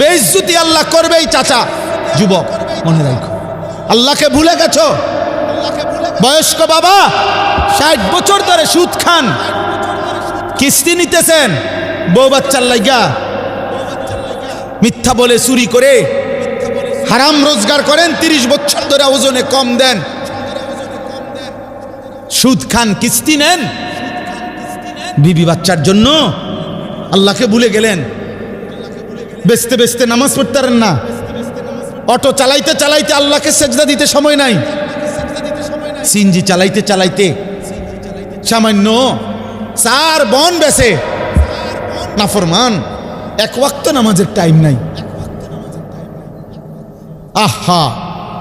বেইজ্জতি আল্লাহ করবেই, চাচা। যুবক, মনে রাখো। আল্লাহকে ভুলে গেছো? বয়স্ক বাবা, ষাট বছর ধরে সুদ খান। কিস্তি নিতেছেন। বউ বাচ্চার লাইগা। মিথ্যা বলে চুরি করে হারাম রোজগার করেন, তিরিশ বছর ধরে ওজনে কম দেন। সুদ খান, কিস্তি নেন। বিবি বাচ্চার জন্য আল্লাহকে ভুলে গেলেন। বেচতে বেচতে নামাজ পড়তে পারেন না। অটো চালাইতে চালাইতে আল্লাহকে সেজদা দিতে সময় নাই। সিনজি চালাইতে চালাইতে সামান্য চার বন বেসে নাফরমান, এক ওয়াক্ত নামাজের টাইম নাই। আহা,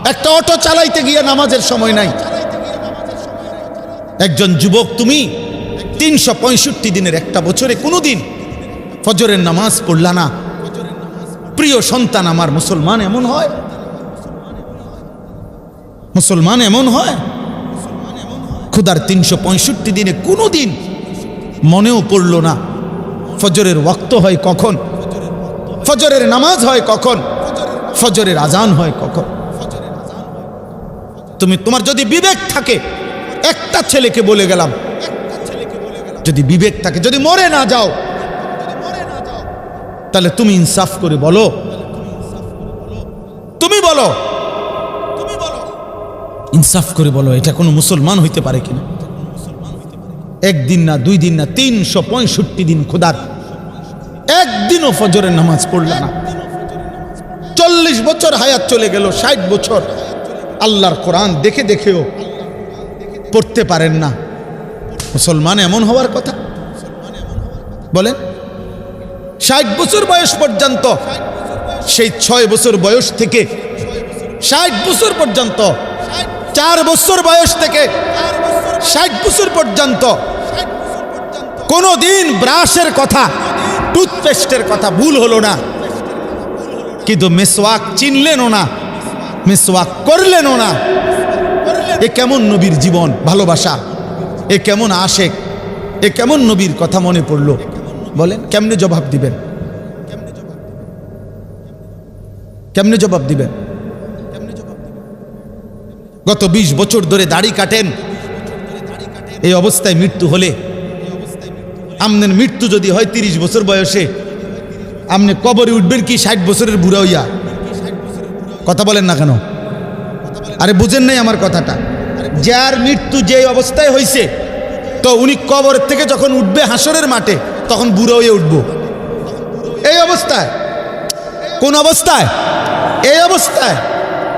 একটা অটো চালাইতে গিয়ে নামাজের সময় নাই। একজন যুবক, তুমি তিনশো পঁয়ষট্টি দিনের একটা বছরে কোনো দিন ফজরের নামাজ পড়লা না। প্রিয় সন্তান আমার মুসলমান এমন হয়? মুসলমান এমন হয়? খুদার তিনশো পঁয়ষট্টি দিনে কোনো দিন মনেও পড়ল না। ফজরের ওয়াক্ত হয় কখন? ফজরের নামাজ হয় কখন? ফজরের আজান হয় কখন? তুমি, তোমার যদি বিবেক থাকে, একটা ছেলেকে বলে গেলাম। যদি বিবেক থাকে, যদি মরে না যাও তাহলে তুমি ইনসাফ করে বলো। তুমি বলো। বলো ইনসাফ করে বলো, এটা কোনো মুসলমান হইতে পারে কিনা? একদিন না, দুই দিন না, তিনশো পঁয়ষট্টি দিন খোদার। একদিনও ফজরের নামাজ পড়ল না। চল্লিশ বছর হায়াত চলে গেল, ষাট বছর। আল্লাহর কোরআন দেখে দেখেও পড়তে পারেন না। মুসলমান এমন হওয়ার কথা? বলেন। ষাট বছর বয়স পর্যন্ত, সেই ছয় বছর বয়স থেকে, ষাট বছর পর্যন্ত, চার বছর বয়স থেকে, ষাট বছর পর্যন্ত কোনো দিন ব্রাশের কথা, টুথপেস্টের কথা ভুল হলো না। কিন্তু মেসওয়াক চিনলেনও না, মেসওয়াক করলেনও না। এ কেমন নবীর জীবন, ভালোবাসা? এ কেমন আশেক? এ কেমন নবীর কথা মনে পড়ল? বলেন, কেমনে জবাব দিবেন? কেমনে জবাব দিবেন? গত ২০ বছর ধরে দাড়ি কাটেন। এই অবস্থায় মৃত্যু হলে আমনের মৃত্যু যদি হয় তিরিশ বছর বয়সে আপনি কবরে উঠবেন কি ষাট বছরের বুড়া হইয়া? কথা বলেন না কেন? আরে বুঝেন নাই আমার কথাটা। যার মৃত্যু যে অবস্থায় হয়েছে তো উনি কবর থেকে যখন উঠবে হাসরের মাঠে তখন বুড়ো হয়ে উঠব। এই অবস্থায়। কোন অবস্থায়? এই অবস্থায়।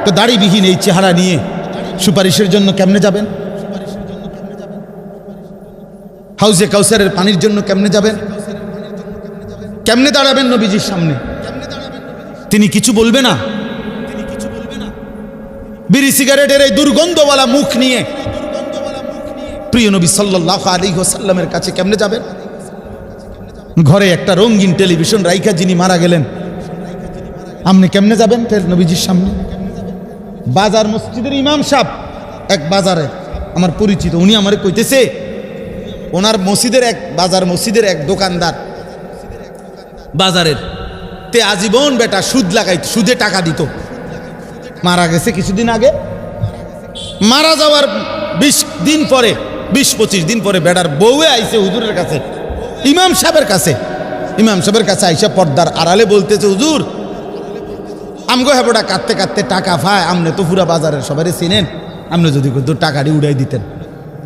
তো দাড়িবিহীন এই চেহারা নিয়ে সুপারিশের জন্য কেমনে যাবেন? হাউজে কাউসারের পানির জন্য কেমনে যাবেন? কেমনে দাঁড়াবেন নবীজির সামনে? তিনি কিছু বলবে না? বিড়ি সিগারেটের এই দুর্গন্ধওয়ালা মুখ নিয়ে। প্রিয় নবী সাল্লাহ আলী সাল্লামের কাছে কেমনে যাবেন? ঘরে একটা রঙিন টেলিভিশন রাইখা যিনি মারা গেলেন। আপনি কেমনে যাবেন ফের নবীজির সামনে? বাজার মসজিদের ইমাম সাহ এক বাজারে। আমার পরিচিত, উনি আমার কইতেছে, ওনার মসজিদের এক, বাজার মসজিদের এক দোকানদার। বাজারের তে আজীবন বেটা সুদ লাগাইত, সুদে টাকা দিত। মারা গেছে কিছুদিন আগে। মারা যাওয়ার বিশ দিন পরে, বিশ পঁচিশ দিন পরে বেটার বউয়ে আইছে হুজুরের কাছে। ইমাম সাহেবের কাছে। ইমাম সাহেবের কাছে আইসা পর্দার আড়ালে বলতেছে, হুজুর, আমগো হেবোটা কাটতে কাটতে টাকা ফায় আমনে তো পুরা বাজারের সবারই চিনেন আপনি যদি দু টাকাটি উড়াই দিতেন,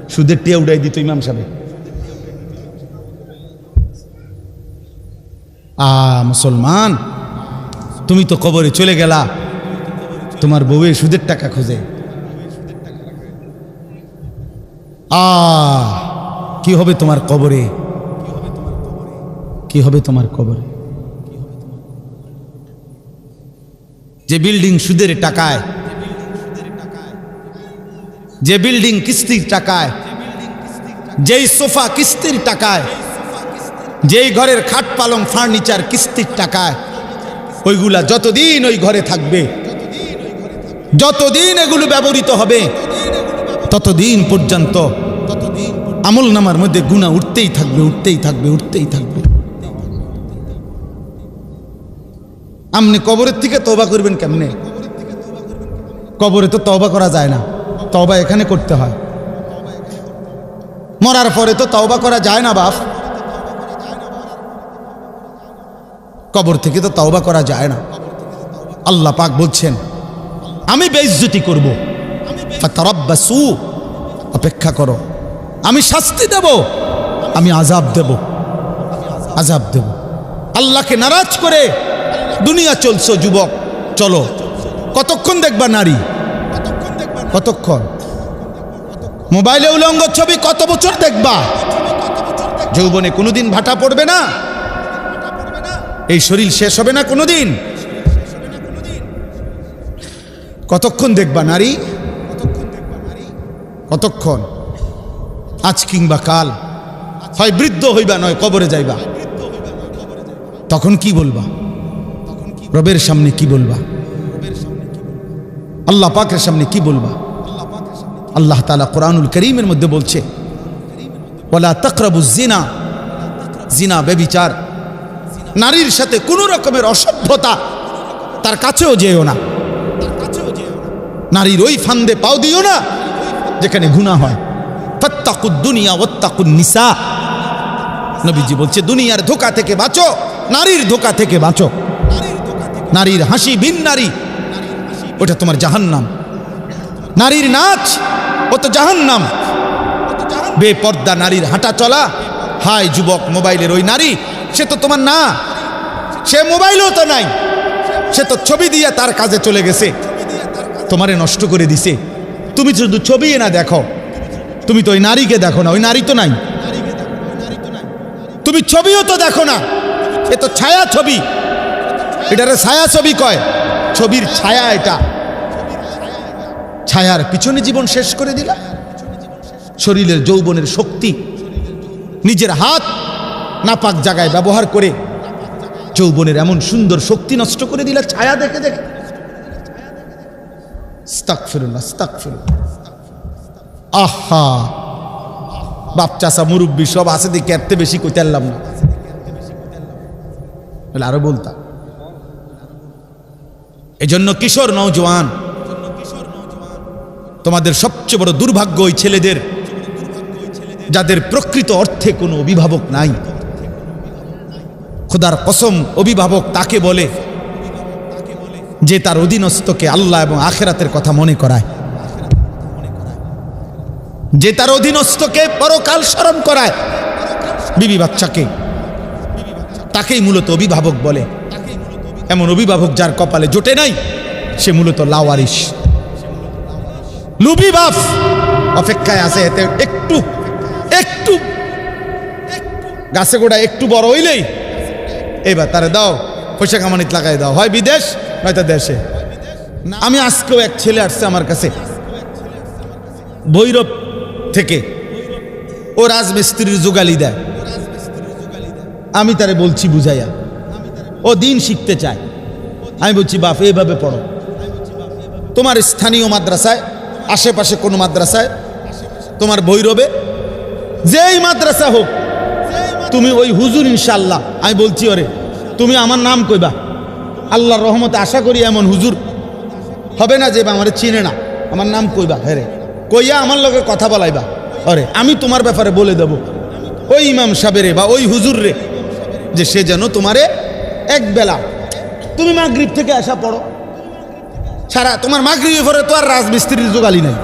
সুদের টিয়া উড়াই দিত ইমাম সাহেব। আ, মুসলমান, তুমি তো কবরে চলে গেলা, তোমার বউয়ে সুদের টাকা খোঁজে। আ, কি হবে তোমার কবরে? কি হবে তোমার কবরে? যে বিল্ডিং সুদের টাকায়, যে বিল্ডিং কিস্তির টাকায়, যেই সোফা কিস্তির টাকায়, যেই ঘরের খাট পালং ফার্নিচার কিস্তির টাকায়, ওইগুলা যতদিন ওই ঘরে থাকবে, যতদিন এগুলো ব্যবহৃত হবে, ততদিন পর্যন্ত আমল নামার মধ্যে গুণা উঠতেই থাকবে উঠতেই থাকবে উঠতেই থাকবে। আপনি কবরের থেকে তবা করবেন কেমনে? কবরে তো তবা করা যায় না। তবা এখানে করতে হয়। মরার পরে তো তওবা করা যায় না, বাপ। কবর থেকে তো তওবা করা যায় না। আল্লাহ পাক বলছেন, আমি বেইজ্জতি করব। ফাতারাব্বাসু, অপেক্ষা করো। আমি শাস্তি দেব, আমি আজাব দেব। আজাব দেব। আল্লাহকে নারাজ করে দুনিয়া চলছো, যুবক। চলো। কতক্ষণ দেখবা নারী? কতক্ষণ? মোবাইলে উলঙ্গ ছবি কত বছর দেখবা? যৌবনে কোনোদিন ভাটা পড়বে না? এই শরীর শেষ হবে না কোনোদিন? কতক্ষণ দেখবা নারী? কতক্ষণ? আজ কিংবা কাল। হয় বৃদ্ধ হইবা, নয় কবরে যাইবা। তখন কি বলবা? রবের সামনে কি বলবা? আল্লাহ পাকের সামনে কি বলবা? আল্লাহ তালা কোরআনুল করিমের মধ্যে বলছে ওলা জিনা জিনা বেবিচার নারীর সাথে কোনো রকমের অসভ্যতা তার কাছেও যেও না। নারীর ওই ফান্দে পাও দিও না, যেখানে গুণা হয়। দুনিয়া নিসা। নবীজি বলছে, দুনিয়ার ধোকা থেকে বাঁচো, নারীর ধোকা থেকে বাঁচো। নারীর হাসি বিন নারী, ওটা তোমার জাহান্নাম। নারীর নাচ, ও তো জাহান্নাম। বেপর্দা নারীর হাঁটা চলা, হাই যুবক মোবাইলের ওই নারী, সে তো তোমার না। সে মোবাইলও তো নাই। সে তো ছবি দিয়ে তার কাজে চলে গেছে। তোমারে নষ্ট করে দিছে। তুমি শুধু ছবি না দেখো। তুমি তো ওই নারীকে দেখো না, ওই নারী তো নাই। তুমি ছবিও তো দেখো না। এ তো ছায়া ছবি। এটারে ছায়া ছবি কয়। ছবির ছায়া এটা। ছায়ার পিছনে জীবন শেষ করে দিলা। শরীরের যৌবনের শক্তি। নিজের হাত নাপাক জায়গায় ব্যবহার করে যৌবনের এমন সুন্দর শক্তি নষ্ট করে দিলা। ছায়া দেখে দেখে। আহা। বাপ চাষা মুরব্বী সব আছে দেখে এত বেশি কইতে আরও বলতাম এজন্য কিশোর নৌজওয়ান তোমাদের সবচেয়ে বড় দুর্ভাগ্য ওই ছেলেদের, যাদের প্রকৃত অর্থে কোনো অভিভাবক নাই। খোদার কসম অভিভাবক তাকে বলে যে তার অধীনস্থকে আল্লাহ এবং আখেরাতের কথা মনে করায়। যে তার অধীনস্থকে পরকাল স্মরণ করায়। বিবি বাচ্চাকে, তাকেই মূলত অভিভাবক বলে। এমন অভিভাবক যার কপালে জোটে নাই, সে মূলত লাওয়ারিস লুবি বাপ অপেক্ষায় আছে, এতে একটু একটু, গাছে গোড়া একটু বড় হইলেই এবার তারে দাও, পয়সা কামানিত লাগাই দাও। হয় বিদেশ, নয়তো দেশে। আমি আজকেও এক ছেলে আসছে আমার কাছে, ভৈরব থেকে। ও রাজমিস্ত্রির যোগালি দেয়। আমি তারে বলছি বুঝাইয়া। ও দিন শিখতে চায়। আমি বলছি, বাপ এইভাবে পড়ো। তোমার স্থানীয় মাদ্রাসায়, আশেপাশে কোনো মাদ্রাসায়, তোমার ভৈরবে, যেই মাদ্রাসা হোক, তুমি ওই হুজুর ইনশাল্লাহ আমি বলছি, ওরে, তুমি আমার নাম কইবা। আল্লাহর রহমতে আশা করি এমন হুজুর হবে না যে আমার চিনে না। আমার নাম কইবা হ্যাঁ কইয়া আমার লগে কথা বলাইবা। অরে আমি তোমার ব্যাপারে বলে দেব। ওই ইমাম সাবেরে বা ওই হুজুর রে, যে সে যেন তোমারে এক বেলা তুমি মাগরিব থেকে আসা পড়ো। সারা তোমার মাগরিবে পরে তো আর রাজমিস্ত্রির যোগালি নাই।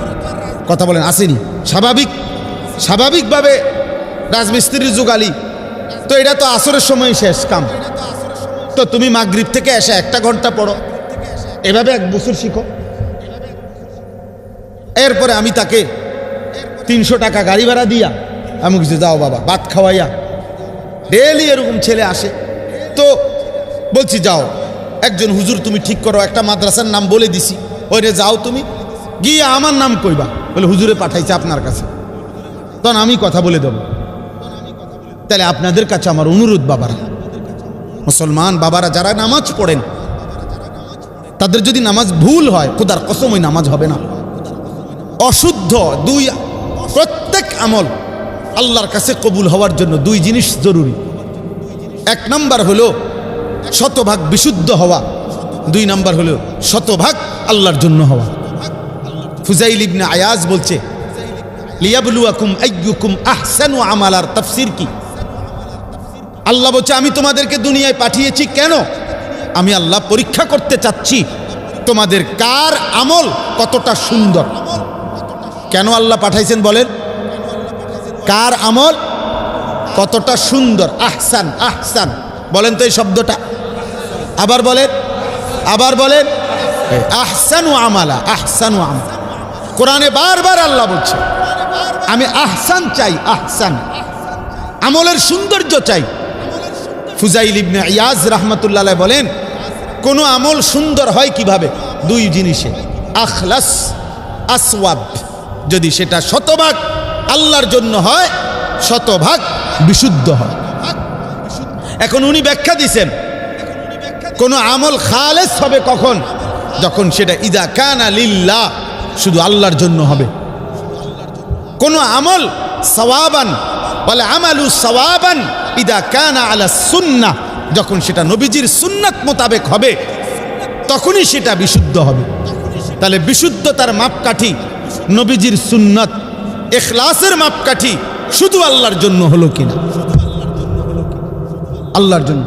কথা বলেন, আসেনি। স্বাভাবিক, স্বাভাবিকভাবে রাজমিস্ত্রির যোগালি। তো এটা তো আসরের সময় শেষ কাম। তো তুমি মাগরিব থেকে এসে একটা ঘণ্টা পড়ো। এভাবে এক বছর শিখো। এরপরে আমি তাকে তিনশো টাকা গাড়ি ভাড়া দিয়া আমি কিছু যাও বাবা, ভাত খাওয়াইয়া। ডেলি এরকম ছেলে আসে। তো বলছি, যাও। একজন হুজুর, তুমি ঠিক করো, একটা মাদ্রাসার নাম বলে দিছি। ওইরে যাও তুমি, গিয়ে আমার নাম কইবা। বলে, হুজুরে পাঠাইছে আপনার কাছে। তখন আমি কথা বলে দেব। তাহলে আপনাদের কাছে আমার অনুরোধ, বাবারা। মুসলমান বাবারা, যারা নামাজ পড়েন, তাদের যদি নামাজ ভুল হয়, খোদার কসম, ওই নামাজ হবে না। অশুদ্ধ দুই, প্রত্যেক আমল আল্লাহর কাছে কবুল হওয়ার জন্য দুই জিনিস জরুরি। এক নাম্বার হলো শতভাগ বিশুদ্ধ হওয়া। দুই নাম্বার হলো শতভাগ আল্লাহর জন্য হওয়া। ফুজাইল ইবনে আয়াজ বলছে, লিয়াবলুয়াকুম আইয়ুকুম আহসানু আমালার তাফসীর কি? আল্লাহ বলছে, আমি তোমাদেরকে দুনিয়ায় পাঠিয়েছি কেন? আমি আল্লাহ পরীক্ষা করতে চাচ্ছি, তোমাদের কার আমল কতটা সুন্দর? কেন আল্লাহ পাঠাইছেন বলেন? কার আমল কতটা সুন্দর? আহসান আহসান। বলেন তো এই শব্দটা। আবার বলেন আবার বলেন, আহসানু আমালা আহসানু আমালা। কোরআনে বারবার আল্লাহ বলছে, আমি আহসান চাই, আহসান। আমলের সৌন্দর্য চাই। ফুজাইল ইবনে ইয়াজ রহমতুল্লাহ বলেন, কোন আমল সুন্দর হয় কীভাবে? দুই জিনিসে, আখলাস, আসওয়াব। যদি সেটা শতভাগ আল্লাহর জন্য হয়, শতভাগ বিশুদ্ধ হয়। এখন উনি ব্যাখ্যা দিছেন, কোন আমল খালেস হবে কখন? যখন সেটা ইদা কানা লিল্লাহ, শুধু আল্লাহর জন্য হবে। কোন আমল সওয়াবান, বলে আমালু সওয়াবান ইদা কানা আলা সুন্না যখন সেটা নবীজির সুন্নাত মোতাবেক হবে, তখনই সেটা বিশুদ্ধ হবে। তাহলে বিশুদ্ধতার মাপকাঠি নবীজির সুন্নাত, এখলাসের মাপকাঠি শুধু আল্লাহর জন্য হলো কিনা? আল্লাহর জন্য।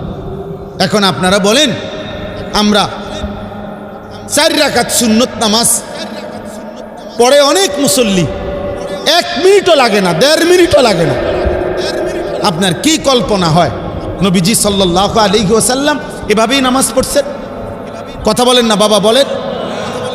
এখন আপনারা বলেন, আমরা চার রাকাত সুন্নত নামাজ পড়ে অনেক মুসল্লি, এক মিনিটও লাগে না, দেড় মিনিটও লাগে না। আপনার কি কল্পনা হয়? নবীজি সাল্লাহ আলী ওসাল্লাম এভাবেই নামাজ পড়ছেন? কথা বলেন না, বাবা বলেন।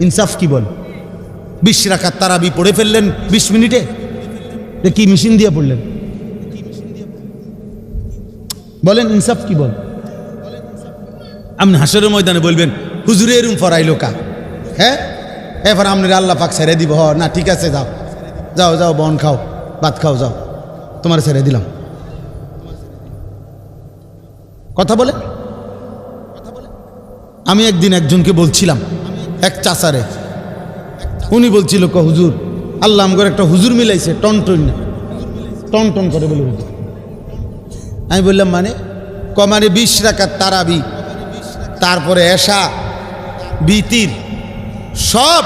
ইনসাফ কি বল? বিশ রাখার তারাবি পড়ে ফেললেন, বিশ মিনিটে? কি মেশিন দিয়ে পড়লেন? বলেন ইনসাফ কি বল? আপনি হাসরের ময়দানে বলবেন, হুজুরে এরম ফরাইলো কা? হ্যাঁ? এবার আপনার আল্লাহ পাক ছেড়ে দিব, হ, না, ঠিক আছে, যাও। যাও যাও, বন খাও, ভাত খাও, যাও। তোমার ছেড়ে দিলাম। কথা বলে? আমি একদিন একজনকে বলছিলাম এক চাচারে। উনি বলছিল ক হুজুর, আল্লাহ আমগর একটা হুজুর মিলাইছে, টন টন টন টন করে বলে হুজুর আমি বললাম মানে? ক মানে বিশ রাখার তারাবি, তারপরে এসা বিতির, সব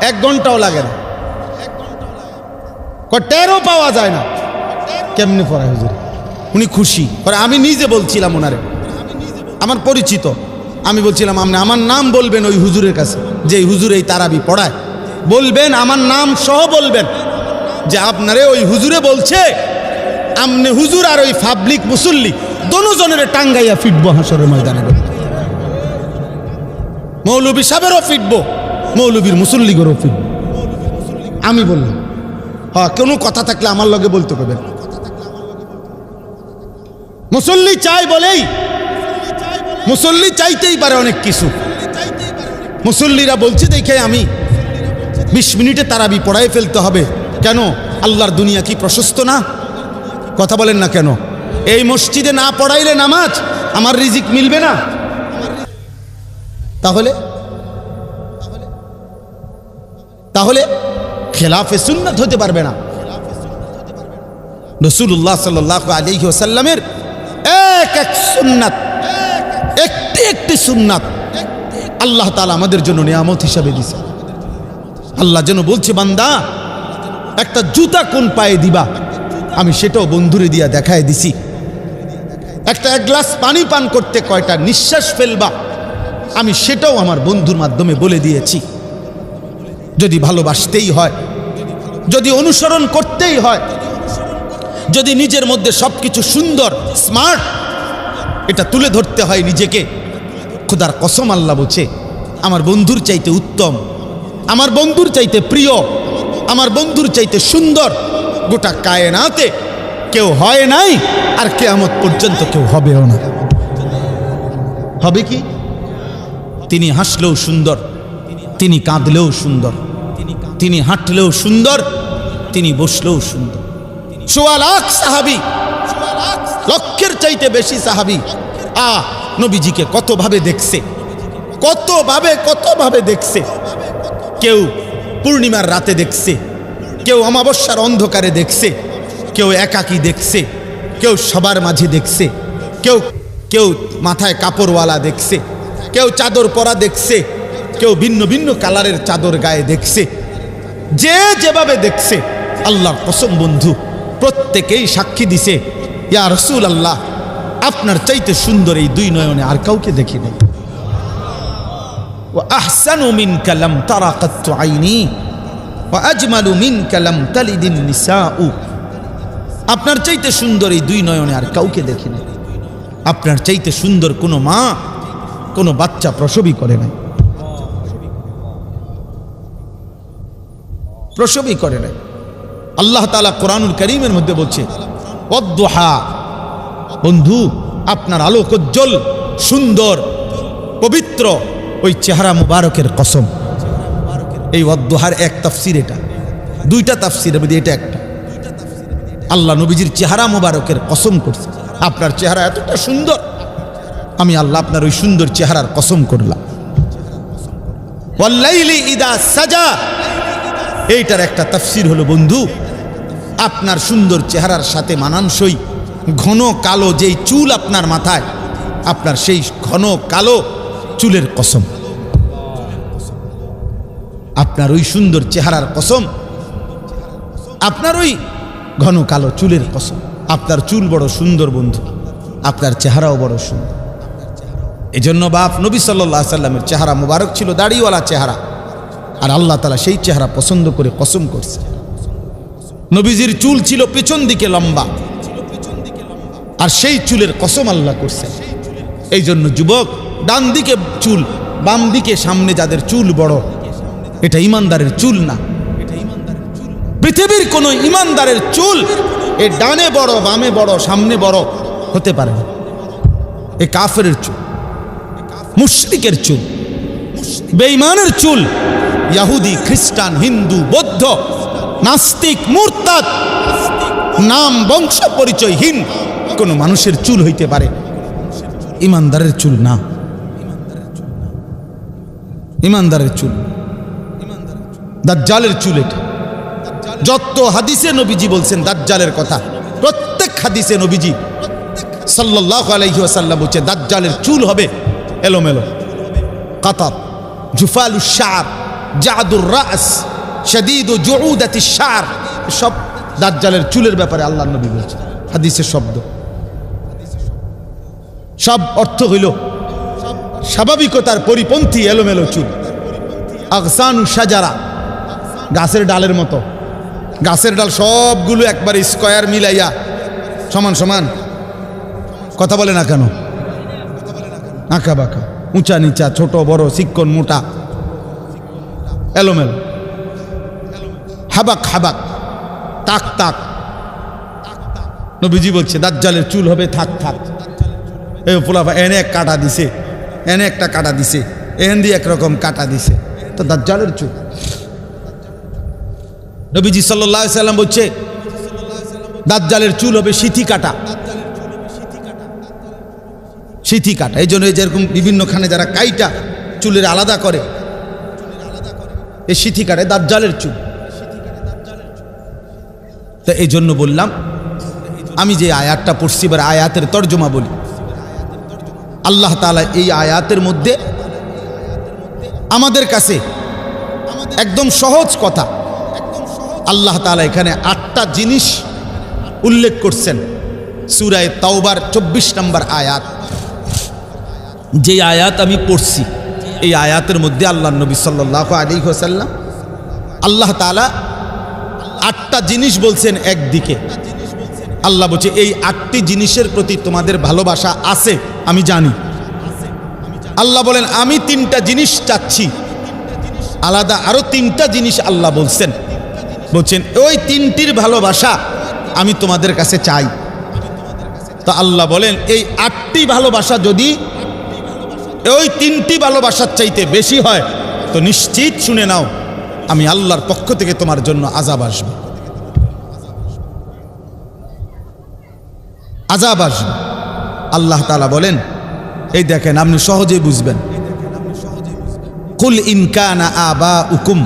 এক ঘন্টাও লাগে না। টেরও পাওয়া যায় না। কেমনি পড়ায় হুজুর? উনি খুশি। পরে আমি নিজে বলছিলাম ওনারে। আমার পরিচিত। আমি বলছিলাম, আপনি আমার নাম বলবেন ওই হুজুরের কাছে যে হুজুর এই তারাবি পড়ায়। বলবেন, আমার নাম সহ বলবেন যে আপনারে ওই হুজুরে বলছে, আমনে হুজুর আর ওই পাবলিক মুসল্লি দনোজনের টাঙ্গাইয়া ফিটবো হাসরের ময়দানে। মৌলবী সাহেবেরও ফিটবো, মৌলবীর মুসল্লিগরও ফিটবো। আমি বললাম হ্যাঁ কোনো কথা থাকলে আমার লগে বলতে পারবেন মুসল্লি চাই বলেই মুসল্লি চাইতেই পারে অনেক কিছু। মুসল্লিরা বলছে, দেখে আমি বিশ মিনিটে তারাবি পড়াই ফেলতে হবে। কেন? আল্লাহর দুনিয়া কি প্রশস্ত না? কথা বলেন না কেন? এই মসজিদে না পড়াইলে নামাজ, আমার রিজিক মিলবে না। তাহলে? তাহলে খেলাফে সুন্নাত হতে পারবে না। রসুল্লাহ সাল্লাহ আলী ওসাল্লামের এক এক সুন্নাত একটি একটি সুন্নাত আল্লাহ তালা আমাদের জন্য নিয়ামত হিসাবে দিছে। আল্লাহ যেন বলছে, বান্দা, একটা জুতা কোন পায়ে দিবা? আমি সেটাও বন্ধুরে দিয়া দেখায় দিছি। একটা এক গ্লাস পানি পান করতে কয়টা নিঃশ্বাস ফেলবা? আমি সেটাও আমার বন্ধুর মাধ্যমে বলে দিয়েছি। যদি ভালোবাসতেই হয়, যদি অনুসরণ করতেই হয়, যদি নিজের মধ্যে সব কিছু সুন্দর, স্মার্ট এটা তুলে ধরতে হয় নিজেকে। খুদার কসম আল্লাহ বলছে, আমার বন্ধুর চাইতে উত্তম, আমার বন্ধুর চাইতে প্রিয়, আমার বন্ধুর চাইতে সুন্দর, গোটা কায়নাতে কেউ হয় নাই আর কেয়ামত পর্যন্ত কেউ হবেও না। হবে কি? তিনি হাসলেও সুন্দর, তিনি কাঁদলেও সুন্দর, তিনি হাঁটলেও সুন্দর, তিনি বসলেও সুন্দর। সোয়া লাখ সাহাবি লক্ষের চাইতে বেশি সাহাবি। আ নবীজিকে কতভাবে দেখছে? কতভাবে কতভাবে দেখছে? কেউ পূর্ণিমার রাতে দেখছে, কেউ অমাবস্যার অন্ধকারে দেখছে, কেউ একাকী দেখছে, কেউ সবার মাঝে দেখছে, কেউ কেউ মাথায় কাপড়ওয়ালা দেখছে, কেউ চাদর পরা দেখছে, কেউ ভিন্ন ভিন্ন কালারের চাদর গায়ে দেখছে। যে যেভাবে দেখছে, আল্লাহর কসম বন্ধু, প্রত্যেকেই সাক্ষী দিছে ইয়া রসুল আল্লাহ আপনার চাইতে সুন্দর এই দুই নয়নে আর কাউকে দেখি নাই وأحسن منك لم ترى قط عيني وأجمل منك لم تلد النساء আপনার চাইতে সুন্দর এই দুই নয়নে আর কাউকে দেখি নাই আপনার চাইতে সুন্দর কোনো মা কোনো বাচ্চা প্রসবই করে নাই প্রসবই করে নাই আল্লাহ তালা কোরআনুল করিমের মধ্যে বলছে অদ্দোহা বন্ধু, আপনার আলোকোজ্জ্বল সুন্দর, পবিত্র, ওই চেহারা মুবারকের কসম। এই অদ্দোহার এক তাফসির এটা। দুইটা তাফসিরের মধ্যে এটা একটা। আল্লাহ নবীজির চেহারা মুবারকের কসম করছে। আপনার চেহারা এতটা সুন্দর, আমি আল্লাহ আপনার ওই সুন্দর চেহারার কসম করলাম। ইদা সাজা। এইটার একটা তাফসির হলো, বন্ধু আপনার সুন্দর চেহারার সাথে মানানসই ঘন কালো যেই চুল আপনার মাথায়, আপনার সেই ঘন কালো চুলের কসম। আপনার ওই সুন্দর চেহারার কসম, আপনার ওই ঘন কালো চুলের কসম। আপনার চুল বড় সুন্দর বন্ধু, আপনার চেহারাও বড় সুন্দর। এই জন্য বাপ, নবী সাল্লাহ সাল্লামের চেহারা মুবারক ছিল, দাড়িওয়ালা চেহারা। আর আল্লাহ তালা সেই চেহারা পছন্দ করে কসম করছে। নবীজির চুল ছিল পেছন দিকে লম্বা। আর সেই চুলের কসম আল্লাহ করছে এই জন্য যুবক, ডান দিকে চুল, বাম দিকে সামনে যাদের চুল বড়, এটা ইমানদারের চুল না। পৃথিবীর কোন ইমানদারের চুল এ ডানে বড়, বামে বড়, সামনে বড় হতে পারে না। এ কাফের চুল, মুশরিকের চুল, বেঈমানের চুল, ইয়াহুদি, খ্রিস্টান, হিন্দু, বৌদ্ধ নাস্তিক, মুরতাদ। নাম বংশ পরিচয়হীন কোনো মানুষের চুল হইতে পারে। ইমানদারের চুল না। ইমানদারের চুল। দাজ্জালের চুল এটা। যত হাদিসে নবীজি বলছেন, দাজ্জালের কথা। প্রত্যেক হাদিসে নবীজি সাল্লাল্লাহু আলাইহি ওয়াসাল্লাম বলছে, দাজ্জালের চুল হবে এলোমেলো। কাতার জুফালু জাদুর রাস। শদীদ জুউদাতি সার সব দাজ্জালের চুলের ব্যাপারে আল্লাহ নবী বলছেন। হাদিসের শব্দ। সব অর্থ হইল স্বাভাবিকতার পরিপন্থী এলোমেলো চুল। আগসানু সাজারা গাছের ডালের মতো। গাছের ডাল সবগুলো একবার স্কয়ার মিলাইয়া সমান সমান। কথা বলে না কেন? আঁকা বাঁকা। উঁচা নিচা, ছোট, বড় চিক্কন মোটা। এলোমেলো। হাবাক হাবাক তাক তাক। নবীজি বলছে, দাজ্জালের চুল হবে, থাক থাক। এই ফুলাফা, এনে এক কাটা দিছে। এনে একটা কাটা দিছে। এহেন দিয়ে একরকম কাটা দিছে। তো দাজ্জালের চুল। নবীজি সাল্লাহ সাল্লাম বলছে, দাজ্জালের চুল হবে সিথি কাটা। সিথি কাটা। এই জন্য যেরকম বিভিন্নখানে যারা কাইটা চুলের আলাদা করে, এই সিথি কাটে দাজ্জালের চুল। তা এই জন্য বললাম, আমি যে আয়াতটা পড়ছি, এবার আয়াতের তর্জমা বলি। আল্লাহ তালা এই আয়াতের মধ্যে আমাদের কাছে একদম সহজ কথা, আল্লাহ তালা এখানে আটটা জিনিস উল্লেখ করছেন। সুরায় তাওবার চব্বিশ নম্বর আয়াত। যে আয়াত আমি পড়ছি, এই আয়াতের মধ্যে আল্লাহ নবী সাল্লাহ আলী হোসাল্লাম আল্লাহ তালা আটটা জিনিস বলছেন একদিকে। আল্লাহ বলছে, এই আটটি জিনিসের প্রতি তোমাদের ভালোবাসা আছে, আমি জানি। আল্লাহ বলেন, আমি তিনটা জিনিস চাচ্ছি। আলাদা আরও তিনটা জিনিস আল্লাহ বলছেন। বলছেন, ওই তিনটির ভালোবাসা আমি তোমাদের কাছে চাই। তো আল্লাহ বলেন, এই আটটি ভালোবাসা যদি ওই তিনটি ভালোবাসার চাইতে বেশি হয়, তো নিশ্চিত শুনে নাও। আমি আল্লাহর পক্ষ থেকে তোমার জন্য আজাব আসবে। আজাব আসবে। আল্লাহ তালা বলেন, এই দেখেন আপনি সহজেই বুঝবেন। কুল ইনকানা আবা উকুম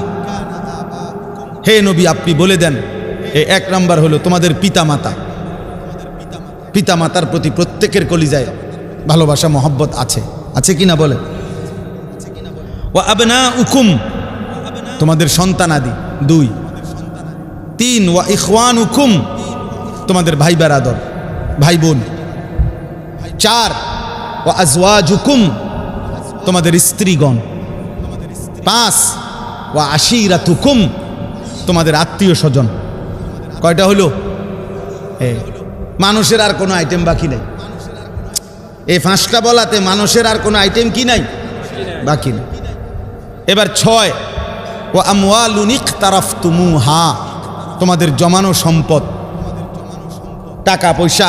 হে নবী, আপনি বলে দেন এই এক নাম্বার হলো তোমাদের পিতা মাতা পিতা মাতার প্রতি প্রত্যেকের কলিজায় ভালোবাসা, মহব্বত আছে। আছে কি না বলে ও আবনা উকুম তোমাদের সন্তানাদি, দুই। তিন, ওয়া ইখওয়ান হুকুম তোমাদের ভাই বেরাদর ভাই বোন। চার ও আজওয়াজ হুকুম তোমাদের স্ত্রীগণ। পাঁচ ও আশিরাত হুকুম তোমাদের আত্মীয় স্বজন। কয়টা হলো? মানুষের আর কোনো আইটেম বাকি নাই। এই পাঁচটা বলাতে মানুষের আর কোনো আইটেম কি নাই? বাকি নেই। এবার ছয় ও আমওয়ালুনিক তারাফ তুমু হা তোমাদের জমানো সম্পদ। টাকা, পয়সা,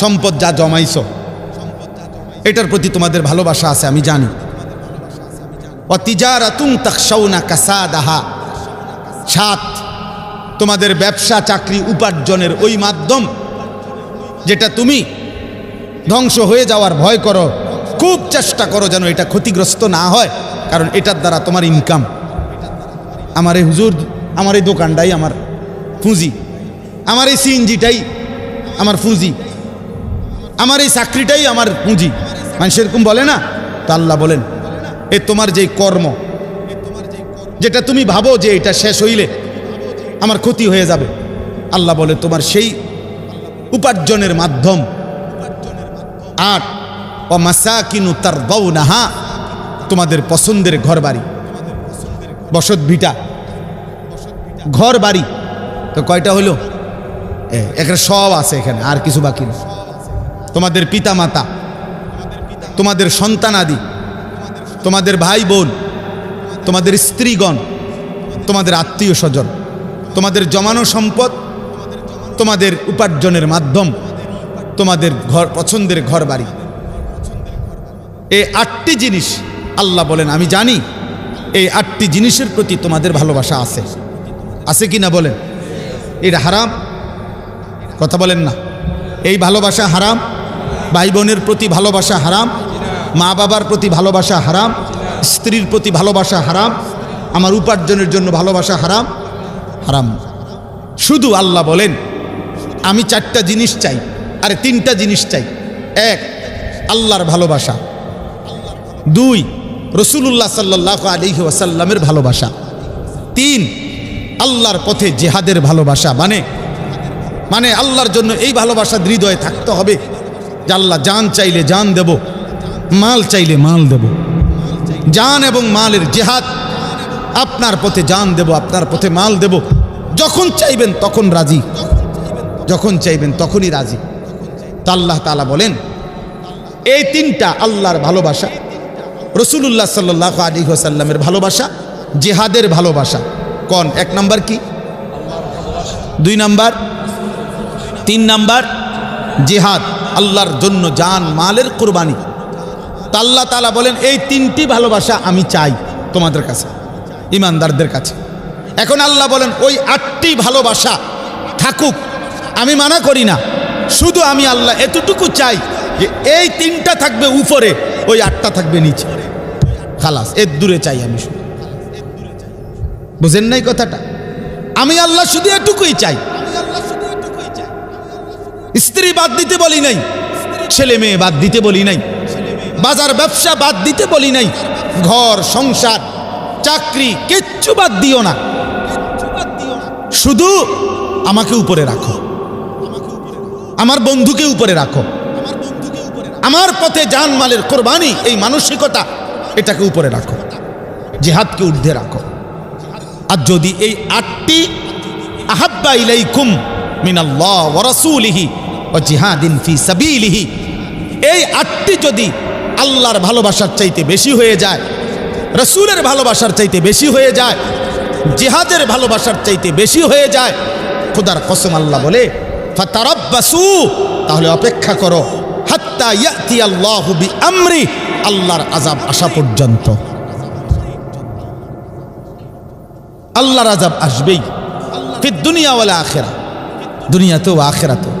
সম্পদ যা জমাইছ, এটার প্রতি তোমাদের ভালোবাসা আছে, আমি জানি। ও তিজারাতুম তাকসাউনা কাসাদাহা, সাত, তোমাদের ব্যবসা, চাকরি, উপার্জনের ওই মাধ্যম যেটা তুমি ধ্বংস হয়ে যাওয়ার ভয় করো, খুব চেষ্টা করো যেন এটা ক্ষতিগ্রস্ত না হয়, কারণ এটার দ্বারা তোমার ইনকাম আমার এই হুজুর, আমার এই দোকানটাই আমার পুঁজি। আমার এই সিএনজিটাই আমার পুঁজি। আমার এই চাকরিটাই আমার পুঁজি। মানে সেরকম বলে না? তা আল্লাহ বলেন, এ তোমার যেই কর্ম, যেটা তুমি ভাবো যে এটা শেষ হইলে আমার ক্ষতি হয়ে যাবে। আল্লাহ বলে, তোমার সেই উপার্জনের মাধ্যম। আট ও মাসাকিনু তার বউ নাহা তোমাদের পছন্দের ঘর বাড়ি বসত ভিটা। ঘর বাড়ি তো কয়টা হলো এখানে সব আছে এখানে, আর কিছু বাকি নেই। তোমাদের পিতা মাতা তোমাদের সন্তান আদি তোমাদের ভাই বোন তোমাদের স্ত্রীগণ, তোমাদের আত্মীয় স্বজন তোমাদের জমানো সম্পদ, তোমাদের উপার্জনের মাধ্যম, তোমাদের ঘর, পছন্দের ঘর বাড়ি এই আটটি জিনিস আল্লাহ বলেন, আমি জানি, এই আটটি জিনিসের প্রতি তোমাদের ভালোবাসা আছে। আছে কি না বলেন? এটা হারাম? কথা বলেন না। এই ভালোবাসা হারাম? ভাই বোনের প্রতি ভালোবাসা হারাম? মা বাবার প্রতি ভালোবাসা হারাম? স্ত্রীর প্রতি ভালোবাসা হারাম? আমার উপার্জনের জন্য ভালোবাসা হারাম? হারাম। শুধু আল্লাহ বলেন, আমি চারটা জিনিস চাই, আরে তিনটা জিনিস চাই। এক, আল্লাহর ভালোবাসা। দুই রসুল্লাহ সাল্লাহ আলিহি ওয়াসাল্লামের ভালোবাসা। তিন আল্লাহর পথে জেহাদের ভালোবাসা মানে? মানে আল্লাহর জন্য এই ভালোবাসা হৃদয়ে থাকতে হবে যে আল্লাহ জান চাইলে জান দেব, মাল চাইলে মাল দেব। জান এবং মালের জেহাদ আপনার পথে জান দেব, আপনার পথে মাল দেব। যখন চাইবেন তখন রাজি, যখন চাইবেন তখনই রাজি। তা আল্লাহ তালা বলেন, এই তিনটা আল্লাহর ভালোবাসা রসুল্লাহ সাল্লাহ আলী সাল্লামের ভালোবাসা, জেহাদের ভালোবাসা কন? এক নাম্বার কি? দুই নাম্বার? তিন নাম্বার? জেহাদ, আল্লাহর জন্য জান, মালের কোরবানি। তা আল্লাহ তালা বলেন, এই তিনটি ভালোবাসা আমি চাই তোমাদের কাছে, ইমানদারদের কাছে। এখন আল্লাহ বলেন, ওই আটটি ভালোবাসা থাকুক, আমি মানা করি না। শুধু আমি আল্লাহ এতটুকু চাই যে এই তিনটা থাকবে উপরে, ওই আটটা থাকবে নিচে। খালাস, এর দূরে চাই আমি শুধু। বুঝেন নাই কথাটা? আমি আল্লাহ শুধু এটুকুই চাই। স্ত্রী বাদ দিতে বলি নাই, ছেলে মেয়ে বাদ দিতে বলি নাই, বাজার ব্যবসা বাদ দিতে বলি নাই, ঘর, সংসার, চাকরি, কিচ্ছু বাদ দিও না। শুধু আমাকে উপরে রাখো। আমার বন্ধুকে উপরে রাখো। আমার পথে জানমালের কোরবানি, এই মানসিকতা, এটাকে উপরে রাখো। জেহাদকে ঊর্ধ্বে রাখো। আর যদি এই আটটি আহাব্বা ইলাইকুম মিনাল্লাহ ওয়া রাসূলিহি ওয়া জিহাদিন ফি সাবিলিহি, এই আটটি যদি আল্লাহর ভালোবাসার চাইতে বেশি হয়ে যায়, রসুলের ভালোবাসার চাইতে বেশি হয়ে যায়, জিহাদের ভালোবাসার চাইতে বেশি হয়ে যায়, খোদার কসম আল্লাহ বলে, ফাতারাব্বাসু, তাহলে অপেক্ষা করো, হাত্তা ইয়াতি আল্লাহু আমরি আল্লাহর আজাব আসা পর্যন্ত। আল্লাহর আজাব আসবেই। ফির দুনিয়া ওয়ালা আখেরা দুনিয়াতেও আখেরাতেও।